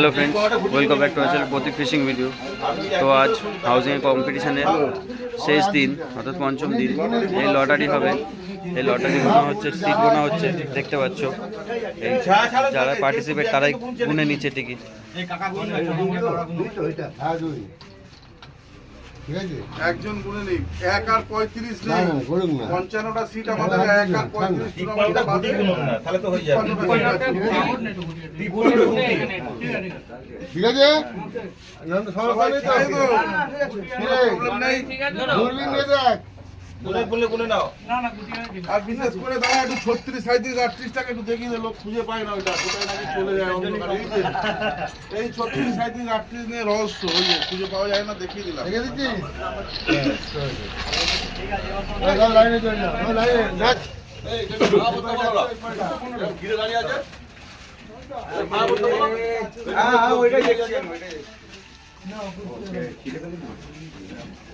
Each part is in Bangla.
Hello friends welcome back to Achar Pratik fishing video তো আজ হাউজিং কম্পিটিশনের শেষ দিন, অর্থাৎ পঞ্চম দিন। এই লটারি হবে। এই লটারি গোনা হচ্ছে সিট গোনা হচ্ছে, দেখতে পাচ্ছ। এই যারা পার্টিসিপেট তারাই গুনে নিচ্ছে টিকিট ঠিক আছে? একজন গুনে নেই। এক আর পঁয়ত্রিশ নেই। না করুক না। পঞ্চান্নটা সিট আমাদের এক আর পঁয়ত্রিশ জন আমাদের বাদে ঠিক আছে? তো? তো? কিরে, প্রবলেম নেই দূরবীন নিয়ে দেখ আর বিশেষ করে দাদা একটু ছত্রিশ সাঁত্রিশ আটত্রিশ টাকা একটু দেখিয়ে দে, লোক খুঁজে পায় না ওইটা কোথায় নাকি চলে যায় অন্ধকারে, এই ছত্রিশ সাঁত্রিশ আটত্রিশ নিয়ে রহস্য ওই যে, খুঁজে পাওয়া যায় না দেখিয়ে দিলাম। দেখে দিচ্ছিস লাইনে চলে যা লাইনে। দেখ আঠাশ ওই পারে, এই পারে। এই মাঝে একদম কে আছে?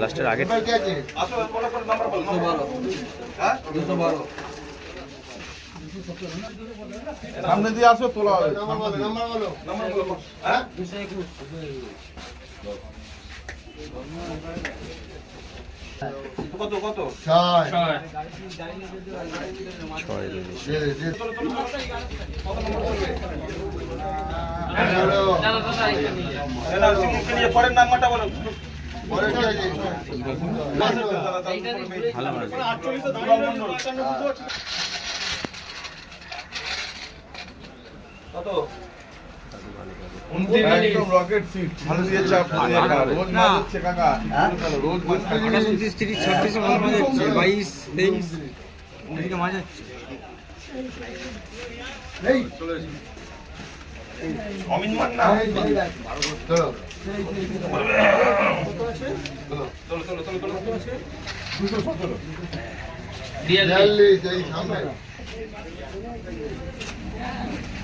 লাস্টের আগে আছে? আসো, বলো, বলো, নাম্বার বলো। হ্যাঁ? সামনে দিয়ে আসো তোলা হবে নাম্বার বলো, নাম্বার বলো। নাম্বার বলো হ্যাঁ কত কত? ছয়। ছয়। পরের নাম্বারটা বলো। কত? একদম রকেট সিট দিয়েছে আপনি একা। রোজ মাছ হচ্ছে কাকা। রোজ মাছ চলো। চলো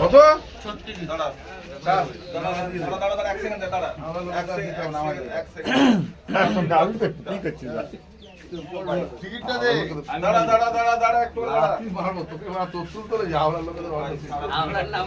কত টিকিটটা দে। দাঁড়া দাঁড়া দাঁড়া দাঁড়া একটু দাঁড়া তুই মারবো তোকে মার তোর চুল তোলে যা আমরা লোকেদের হাওড়া লোকের নাম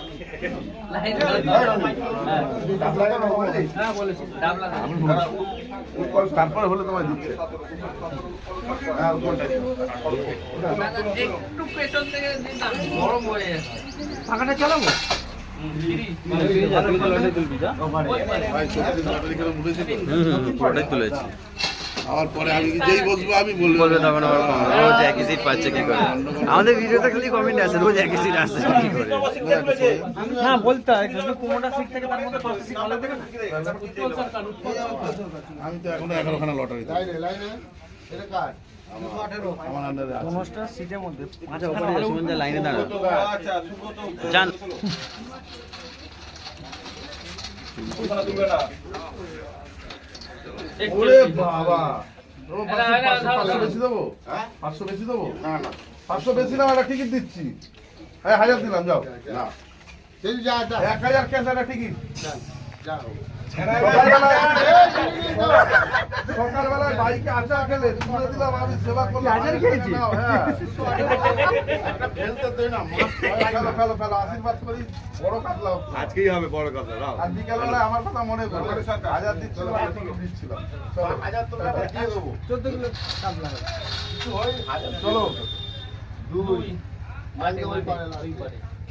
তারপরে হলে তোমায় দিচ্ছে? একটু পেছন থেকে গরম হয়ে যাচ্ছে ফাঁকাটা চালাবো তুলেছি আমার পরে আমি যেই বসবো আমি বলব বলবে তখন comment, রোজ একই সিট পাচ্ছে কি করে? আমাদের ভিডিওতে খালি কমেন্ট আছে রোজ একই সিট আসছে কি করে? না বলতে হয় যদি পনেরোটা সিট থাকে তার মধ্যে পাঁচটা সিট ভালো থাকে আমি তো এখনও এগারোখানা লটারি লাইনে, লাইনে। এটা কার? আমার সিটের মধ্যে। লাইনে যান ওরে বাবা। পাঁচশো- বেশি দেবো? পাঁচশো বেশি দেবো? না না। পাঁচশো বেশি না একটা টিকিট দিচ্ছি। হ্যাঁ হাজার দিলাম যাও। না। এক হাজার ক্যাশ একটা টিকিট যাও। সকালবেলায় বাইকে আচার খেলে তুলে দিলাম আমি সেবা করলাম। হ্যাঁ। আশীর্বাদ করি। বড় কাতলা আজকেই হবে বড় কথা রাও আর বিকেলবেলায় আমার কথা মনে করবে হাজার দিচ্ছিলাম দিচ্ছিলাম চলো। হাজার তো দিয়ে দেবো। চোদ্দ কিলো কাতলা। চলো। দুই। একটু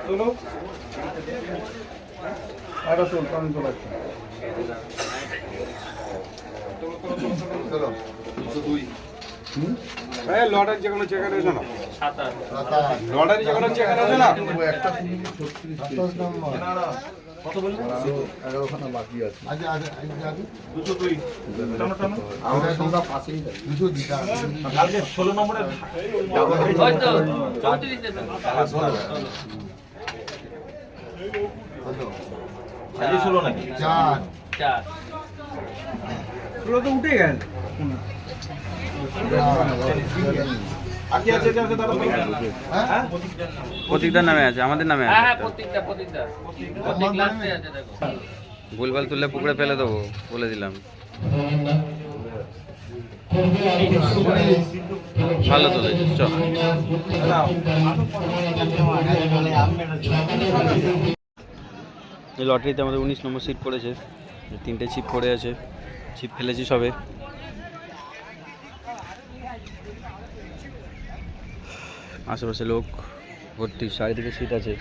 পারবে আরে চল আমি চলে আসছি। লটারি যে কোনো চেকার আছে না লটারি যে কোনো চেকার আছে না একটা নম্বর ষোলো নম্বরে কত আজকে ষোলো নাকি? চার। ষোলো তো উঠে গেল। আর কি আছে আছে দাদা হ্যাঁ? প্রতীকদার নামে আছে আমাদের নামে হ্যাঁ হ্যাঁ ভুলভাল তুললে পুকুরে ফেলে দেবো বলে দিলাম। ভালো তোলে চ এই লটারিতে আমাদের উনিশ নম্বর সিট পড়েছে। তিনটে ছিপ পড়ে আছে ছিপ ফেলেছি সবে। আশেপাশে লোক ভর্তি চারিদিকে সিট আছে।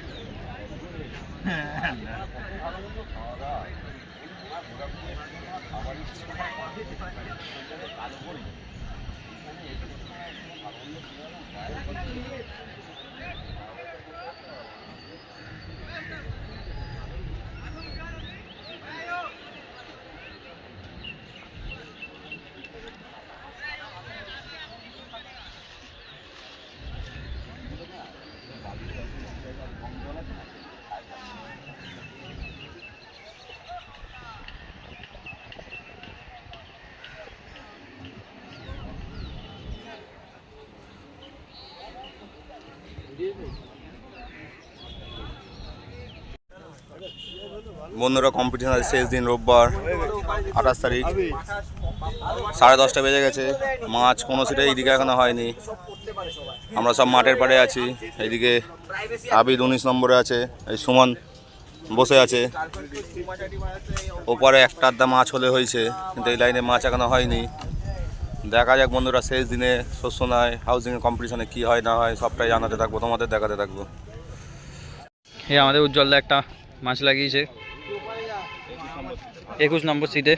বন্ধুরা কম্পিটিশন আছে, শেষ দিন রোববার, আঠাশ তারিখ। সাড়ে দশটা বেজে গেছে, মাছ কোনো সিটে এইদিকে এখনও হয়নি। আমরা সব মাঠের পাড়ে আছি, এইদিকে আবিদ উনিশ নম্বরে আছে, এই সুমন বসে আছে। ওপারে একটা আধা মাছ হলে হয়েছে, কিন্তু এই লাইনে মাছ এখনও হয়নি। দেখা যাক বন্ধুরা, শেষ দিনে শস্য নয় হাউজিং কম্পিটিশনে কী হয়, না হয়, সবটাই জানাতে থাকব, তোমাদের দেখাতে থাকব। এই আমাদের উজ্জ্বলদা একটা মাছ লাগিয়েছে। একুশ নম্বর সিটে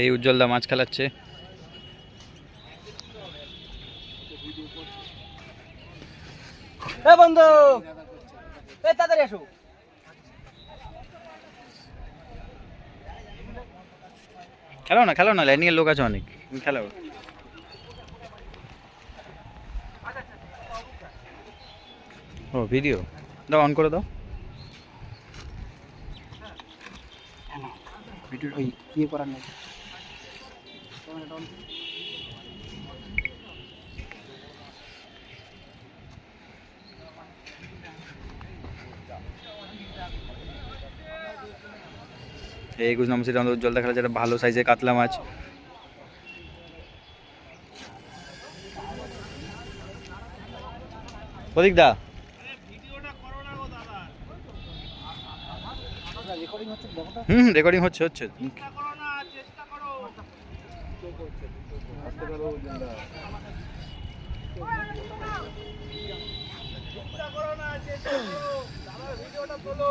এই উজ্জ্বলদা মাছ খেলাচ্ছে। বন্ধু তাড়াতাড়ি আসো। খেলো না খেলো না লাইনিং এর লোক আছে অনেক। খেলো ও ভিডিও দাও অন করে দাও। ভিডিও ওই ইয়ে করার নেই। একুশ নম্বর সেটা আমাদের জল দেখা যাচ্ছে ভালো সাইজের কাতলা মাছ। প্রদীপ দা। হুম রেকর্ডিং হচ্ছে হচ্ছে। চেষ্টা করো না চেষ্টা করো ভিডিওটা তোলো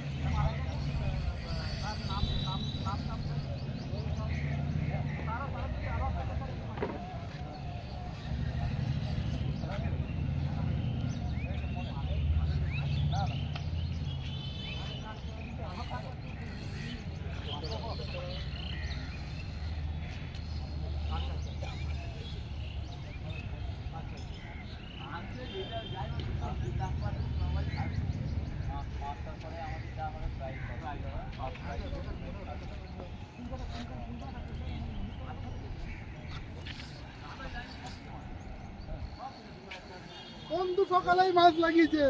বন্ধু সকালেই মাছ লাগিয়েছে।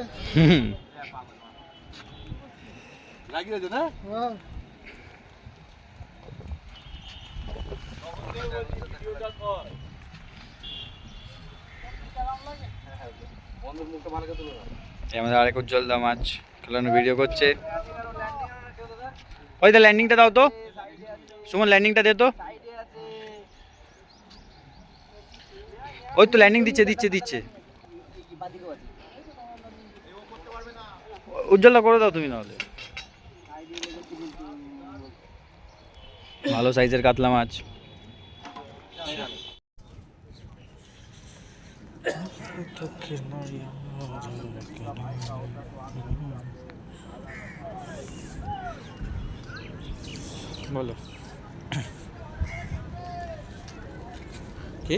লাগিয়েছে না? হ্যাঁ। আমাদের আরেক উজ্জ্বল দা মাছ খেলানো ভিডিও করছে। ওই তো ল্যান্ডিংটা দাও তো। সুমন ল্যান্ডিংটা দে তো। ওই তো ল্যান্ডিং দিচ্ছে দিচ্ছে দিচ্ছে। উজ্জ্বলটা করে দাও তুমি নাহলে। ভালো সাইজের কাতলা মাছ। বলো কি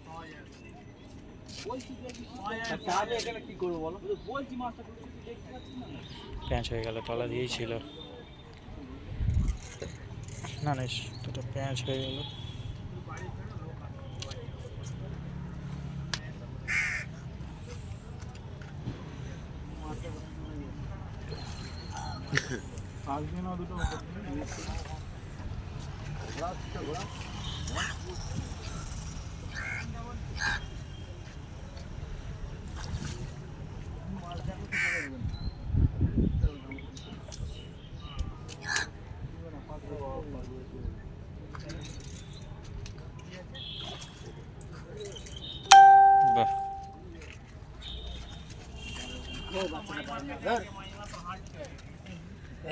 প্যাঁচ হয়ে গেল তলা দিয়েই ছিল। না না দুটো প্যাঁচ হয়ে গেল। বাহ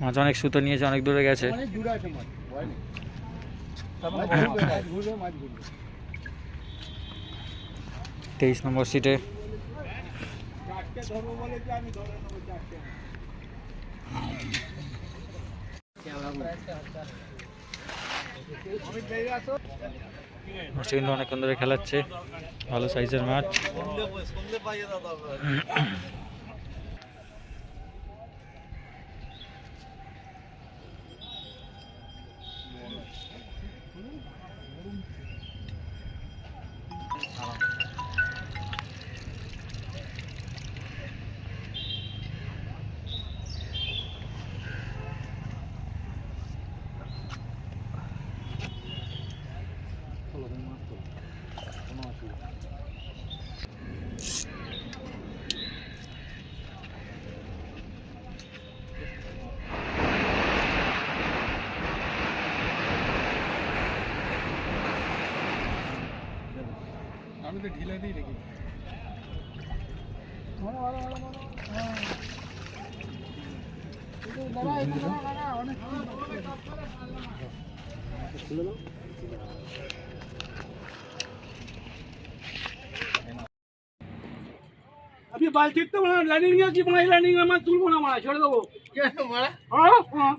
মাছ অনেক সুতো নিয়েছে অনেক দূরে গেছে। তেইশ নম্বর সিটে অনেকক্ষণ ধরে খেলাচ্ছে। ভালো সাইজের মাছ আপনি বালতির তো মানে ল্যান্ডিং নিয়ে কি মানে ল্যান্ডিং আমার তুলবো না মানে ছেড়ে দেবো। কেন মারা হ্যাঁ হ্যাঁ।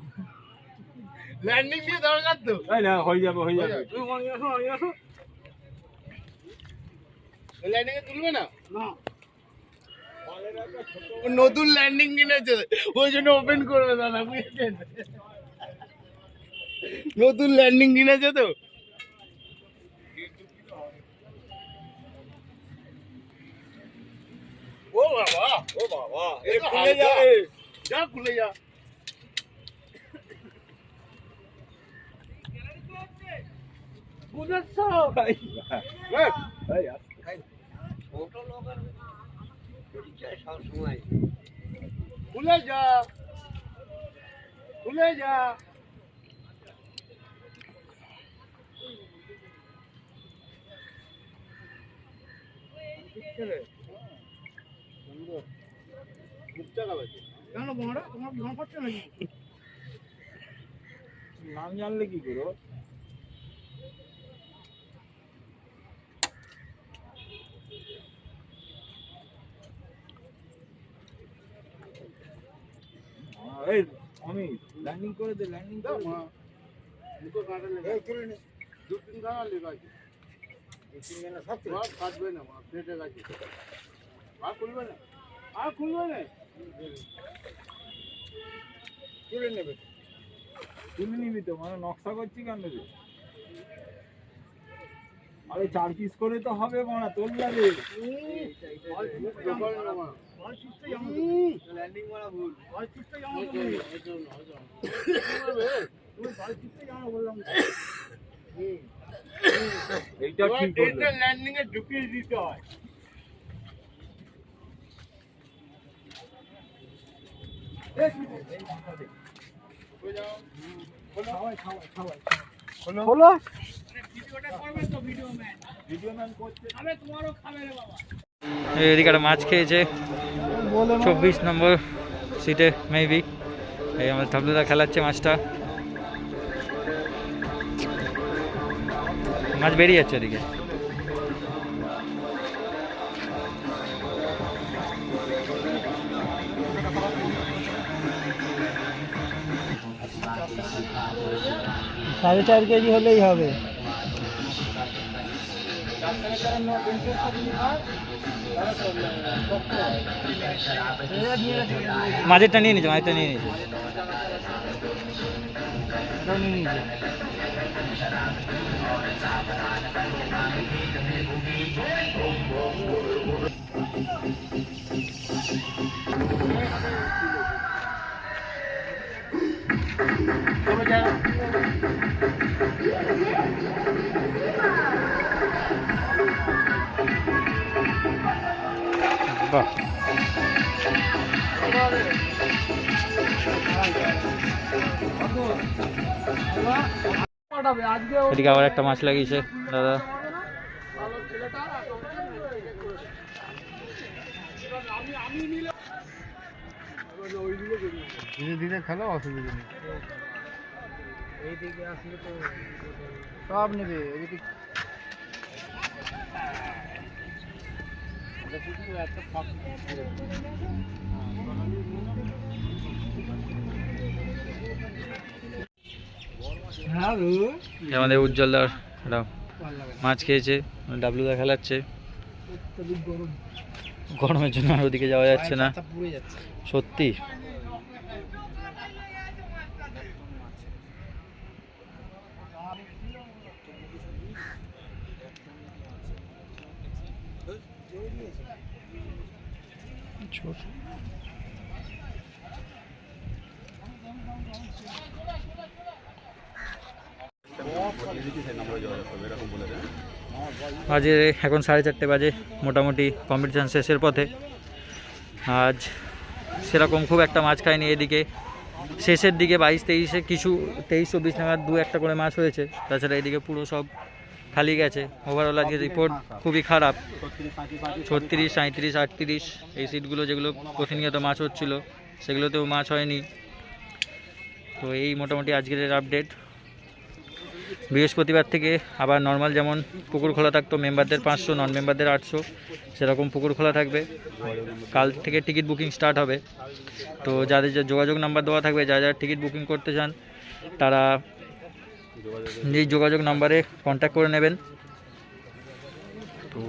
ল্যান্ডিং দিয়ে দরকার তো। না হয়ে যাবে হয়ে যাবে। তুমি মানে আসো আসো তুলবে না? নতুন ল্যান্ডিং কিনেছে। ওই জন্য ওপেন করবে দাদা বুঝেছেন নতুন ল্যান্ডিং কিনেছে তো। ও বাবা ও বাবা এ খুলে যাবে। যা খুলে যা। বুঝেছ? খুলে যা। খুলে যা। কেন বোনরা তোমার বিমান করছ নাকি? নাম জানলে কি করো? এই আমি ল্যান্ডিং করে দে ল্যান্ডিং মা কাটা লেগে তুলে নে। দু তিন লেগে আর কাটবে না মা গেছে। আর খুলবে না আর খুলবে না। তুলে নেবে। তুলে নিবি তো মানে নকশা করছি কেন রে? আরে চার পিস করে তো হবে মানা তোর ভুল এইটা কি করবে এটা ল্যান্ডিং এ ঢুকিয়ে দিতে হয় ভিডিও ম্যান করছে এদিকে একটা মাছ খেয়েছে। চব্বিশ নম্বর সিটে মেবি এই আমার থাবলুদা খেলাচ্ছে মাছটা। মাছ বেরিয়ে যাচ্ছে এদিকে। সাড়ে চার কেজি হলেই হবে। からの伝説的には माझे टणी नाही माझे टणी नाही Thank you. বাহ। এদিকে আবার একটা মাছ লাগিয়েছে দাদা। ধীরে ধীরে খেলো অসুবিধা নেই। সব নেবে আমাদের একটা মাছ খেয়েছে ডাবলুদা খেলাচ্ছে। গরমের জন্য আর ওদিকে যাওয়া যাচ্ছে না। সত্যি। ছোট বাজে এখন সাড়ে চারটে বাজে, মোটামুটি কম্পিটিশান শেষের পথে। আজ সেরকম খুব একটা মাছ খায়নি এদিকে। শেষের দিকে বাইশ তেইশে কিছু, তেইশ চব্বিশ নাগাদ দু একটা করে মাছ হয়েছে। তাছাড়া এদিকে পুরো সব খালি গেছে। ওভারঅল আজকে রিপোর্ট খুবই খারাপ। ছত্রিশ সাঁত্রিশ আটত্রিশ এই সিটগুলো যেগুলো প্রতিনিয়ত মাছ হচ্ছিল সেগুলোতেও মাছ হয়নি। তো এই মোটামুটি আজকের আপডেট বৃহস্পতিবার থেকে আবার নর্মাল যেমন পুকুর খোলা থাকতো মেম্বারদের পাঁচশো নন মেম্বারদের আটশো সেরকম পুকুর খোলা থাকবে। কাল থেকে টিকিট বুকিং স্টার্ট হবে। তো যাদের যে যোগাযোগ নাম্বার দেওয়া থাকবে যারা যারা টিকিট বুকিং করতে চান তারা এই যোগাযোগ নাম্বারে কন্ট্যাক্ট করে নেবেন। তো